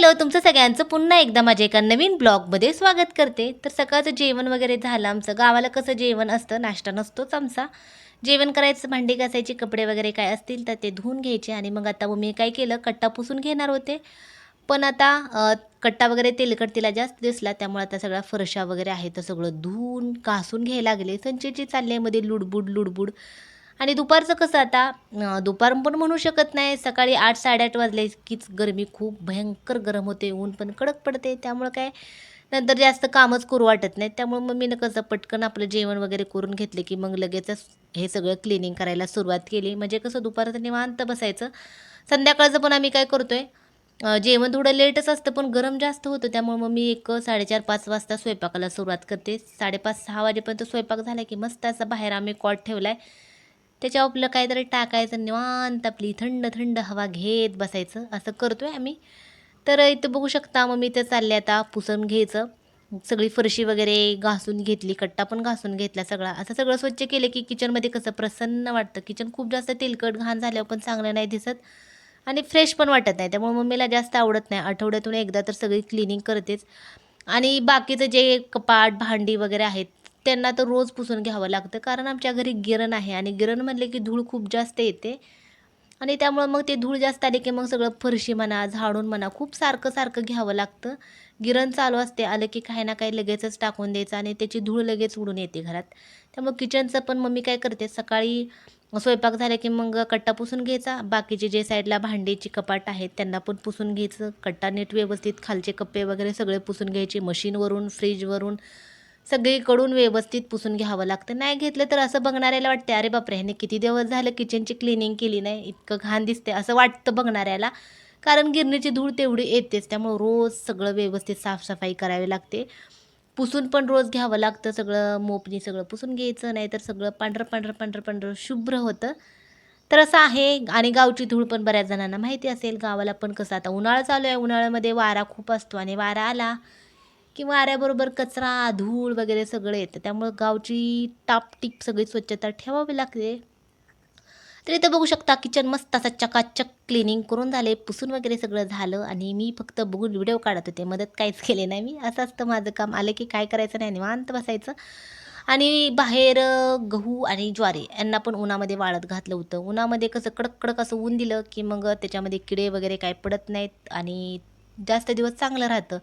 Hello तुमचं सगळ्यांचं पुन्हा एकदा माझ्या एका नवीन ब्लॉगमध्ये स्वागत करते. तर सकाळचं जेवण वगैरे झालं आमचं. गावाला कसं जेवण असतं? नाश्ता नसतोच आमचा. जेवण करायचं भांडी घासायची कपडे वगैरे काय असतील तर ते धुवून घ्यायचे आणि मग आता मी काय केलं? कट्टा पुसून घेणार होते. पण आता कट्टा वगैरे तेलकट तिला जास्त दिसला त्यामुळे आता सगळ्या फरशा वगैरे आहे तर सगळं धुवून घासून घ्यायला लागले. संचेची चालली आहे मध्ये लुडबुड लुडबुड. आणि दुपारचं कसं आता दुपार पण म्हणू शकत नाही. सकाळी आठ साडेआठ वाजले कीच गरमी खूप भयंकर गरम होते ऊन पण कडक पडते. त्यामुळं काय नंतर जास्त कामच करू वाटत नाही त्यामुळे मग मी कसं पटकन आपलं जेवण वगैरे करून घेतले की मग लगेचच हे सगळं क्लिनिंग करायला सुरुवात केली. म्हणजे कसं दुपारचं निवांत बसायचं. संध्याकाळचं पण आम्ही काय करतो आहे जेवण थोडं लेटच असतं पण गरम जास्त होतं. त्यामुळे मग मी एक साडेचार पाच वाजता स्वयंपाकाला सुरुवात करते. साडेपाच सहा वाजेपर्यंत स्वयंपाक झाला की मस्त असा बाहेर आम्ही कॉट ठेवला आहे त्याच्या आपलं काहीतरी टाकायचं निवांत आपली थंड थंड हवा घेत बसायचं. असं करतो आहे आम्ही. तर इथं बघू शकता मग मी इथं चालले आता पुसून घ्यायचं. सगळी फरशी वगैरे घासून घेतली कट्टा पण घासून घेतला सगळा. असं सगळं स्वच्छ केलं की किचनमध्ये कसं प्रसन्न वाटतं. किचन खूप जास्त तेलकट घाण झाल्यावर पण चांगलं नाही दिसत. आणि फ्रेश पण वाटत नाही. त्यामुळे मम्मीला जास्त आवडत नाही. आठवड्यातून एकदा तर सगळी क्लिनिंग करतेच. आणि बाकीचं जे कपाट भांडी वगैरे आहेत त्यांना तर रोज पुसून घ्यावं लागतं. कारण आमच्या घरी गिरण आहे आणि गिरण म्हणले की धूळ खूप जास्त येते. आणि त्यामुळं मग ते धूळ जास्त आले की मग सगळं फरशी म्हणा झाडून म्हणा खूप सारखं सारखं घ्यावं लागतं. गिरण चालू असते आलं की काही ना काही लगेचच टाकून द्यायचं आणि त्याची धूळ लगेच उडून येते घरात. त्यामुळे किचनचं पण मम्मी काय करते सकाळी स्वयंपाक झाला की मग कट्टा पुसून घ्यायचा. बाकीचे जे साईडला भांडीची कपाट आहेत त्यांना पण पुसून घ्यायचं. कट्टा नीट व्यवस्थित खालचे कप्पे वगैरे सगळे पुसून घ्यायचे मशीनवरून फ्रीजवरून. सगळीकडून व्यवस्थित पुसून घ्यावं लागतं. नाही घेतलं तर असं बघणाऱ्याला वाटते अरे बापरे ह्याने किती दिवस झालं किचनची क्लिनिंग केली नाही इतकं घाण दिसते असं वाटतं बघणाऱ्याला. कारण गिरणीची धूळ तेवढी येतेच त्यामुळं रोज सगळं व्यवस्थित साफसफाई करावी लागते. पुसून पण रोज घ्यावं लागतं सगळं मोपनी सगळं पुसून घ्यायचं नाही तर सगळं पांढरं पांढरं पांढरं पांढरं शुभ्र होतं. तर असं आहे आणि गावची धूळ पण बऱ्याच जणांना माहिती असेल गावाला पण कसं आता उन्हाळा चालू आहे उन्हाळ्यामध्ये वारा खूप असतो आणि वारा आला. की वाऱ्याबरोबर कचरा धूळ वगैरे सगळं येतं. त्यामुळं गावची टापटीप सगळी स्वच्छता ठेवावी लागते. तर इथं बघू शकता किचन मस्त असा चकाचक क्लिनिंग करून झाले पुसून वगैरे सगळं झालं आणि मी फक्त बघून व्हिडिओ काढत होते. मदत काहीच केली नाही मी. असं असतं माझं काम. आलं की काय करायचं नाही. निवांत बसायचं. आणि बाहेर गहू आणि ज्वारी यांना पण उन्हामध्ये वाळत घातलं होतं. उन्हामध्ये कसं कडक कडक असं ऊन दिलं की मग त्याच्यामध्ये किडे वगैरे काय पडत नाहीत आणि जास्त दिवस चांगलं राहतं.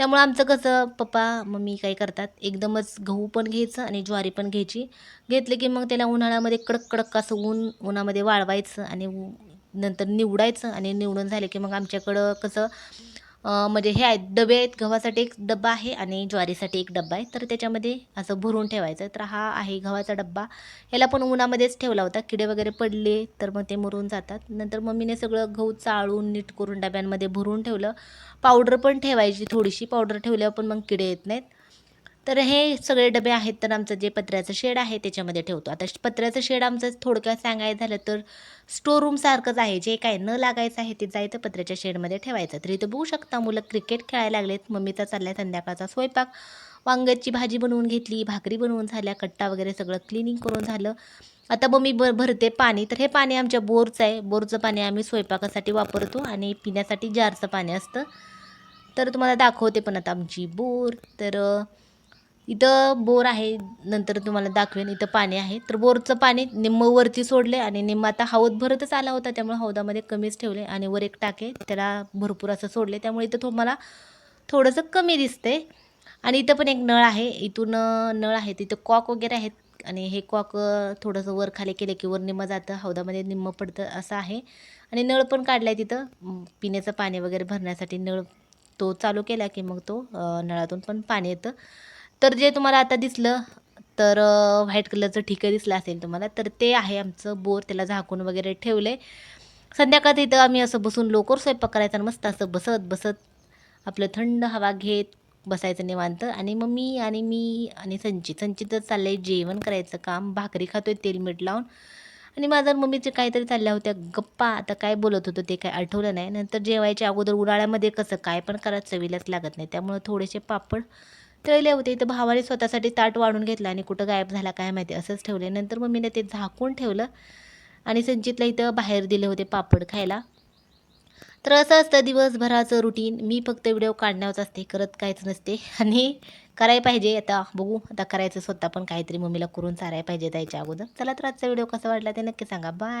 त्यामुळं आमचं कसं पप्पा मम्मी काय करतात एकदमच गहू पण घ्यायचं आणि ज्वारी पण घ्यायची. घेतलं की मग त्याला उन्हाळ्यामध्ये कडक कडक असं ऊन उन्हामध्ये वाळवायचं आणि नंतर निवडायचं आणि निवडून झालं की मग आमच्याकडं कसं म्हणजे हे आहेत डबे आहेत गव्हासाठी एक डब्बा आहे आणि ज्वारीसाठी एक डब्बा आहे. तर त्याच्यामध्ये असं भरून ठेवायचं. तर हा आहे गव्हाचा डब्बा. याला पण उन्हामध्येच ठेवला होता. किडे वगैरे पडले तर मग ते मरून जातात. नंतर मम्मीने सगळं गहू चाळून नीट करून डब्यांमध्ये भरून ठेवलं. पावडर पण ठेवायची थोडीशी. पावडर ठेवल्यावर पण मग किडे येत नाहीत. तर हे सगळे डबे आहेत तर आमचं जे पत्र्याचं शेड आहे त्याच्यामध्ये ठेवतो. आता पत्र्याचं शेड आमचं थोडक्यात सांगायचं झालं तर स्टोर रूमसारखंच आहे. जे काय न लागायचं आहे ते जायचं पत्र्याच्या शेडमध्ये ठेवायचं. तर इथं बघू शकता मुलं क्रिकेट खेळायला लागलेत. मम्मीचा चाललाय संध्याकाळचा स्वयंपाक. वांग्याची भाजी बनवून घेतली भाकरी बनवून झाल्या कट्टा वगैरे सगळं क्लिनिंग करून झालं. आता मम्मी ब भरते पाणी. तर हे पाणी आमच्या बोरचं आहे. बोरचं पाणी आम्ही स्वयंपाकासाठी वापरतो आणि पिण्यासाठी जारचं पाणी असतं. तर तुम्हाला दाखवते पण आता आमची बोर. तर इथं बोर आहे नंतर तुम्हाला दाखवेन इथं पाणी आहे. तर बोरचं पाणी निम्म वरती सोडले आणि निम्म आता हौद भरतच आला होता त्यामुळे हौदामध्ये कमीच ठेवले आणि वर एक टाके त्याला भरपूर असं सोडले. त्यामुळे इथं तुम्हाला थोडंसं कमी दिसते आणि इथं पण एक नळ आहे इथून नळ आहे तिथं कॉक वगैरे आहेत. आणि हे कॉक थोडंसं वर खाली केलं की वर निम्म जातं हौदामध्ये निम्म पडतं असं आहे. आणि नळ पण काढला आहे तिथं पिण्याचं पाणी वगैरे भरण्यासाठी नळ तो चालू केला की मग तो नळातून पण पाणी येतं. तर जे तुम्हाला आता दिसलं तर व्हाईट कलरचं ठिकं दिसलं असेल तुम्हाला तर ते आहे आमचं बोर त्याला झाकून वगैरे ठेवले संध्याकाळी तिथं आम्ही असं बसून लवकर स्वयंपाक करायचा आणि मस्त असं बसत बसत आपलं थंड हवा घेत बसायचं निवांत. आणि मग मी आणि मी आणि संचित संचितच चाललंय जेवण करायचं काम भाकरी खातोय तेल मीठ लावून. आणि माझ्या मम्मीचे काहीतरी चालल्या होत्या गप्पा आता काय बोलत होतं ते काय आठवलं नाही. नंतर जेवायच्या अगोदर उन्हाळ्यामध्ये कसं काय पण करा चवीलाच लागत नाही. त्यामुळं थोडेसे पापड तळले होते. इथं भावाने स्वतःसाठी ताट वाढून घेतलं आणि कुठं गायब झाला काय माहिती असंच ठेवले नंतर मम्मीने ते झाकून ठेवलं आणि संचितला इथं बाहेर दिले होते पापड खायला. तर असं असतं दिवसभराचं रुटीन मी फक्त व्हिडिओ काढण्याच असते. करत काहीच नसते. आणि करायला पाहिजे. आता बघू. आता करायचं स्वतः पण काहीतरी मम्मीला करून चारायला पाहिजे त्याच्या अगोदर. चला तर आजचा व्हिडिओ कसा वाटला ते नक्की सांगा. बाय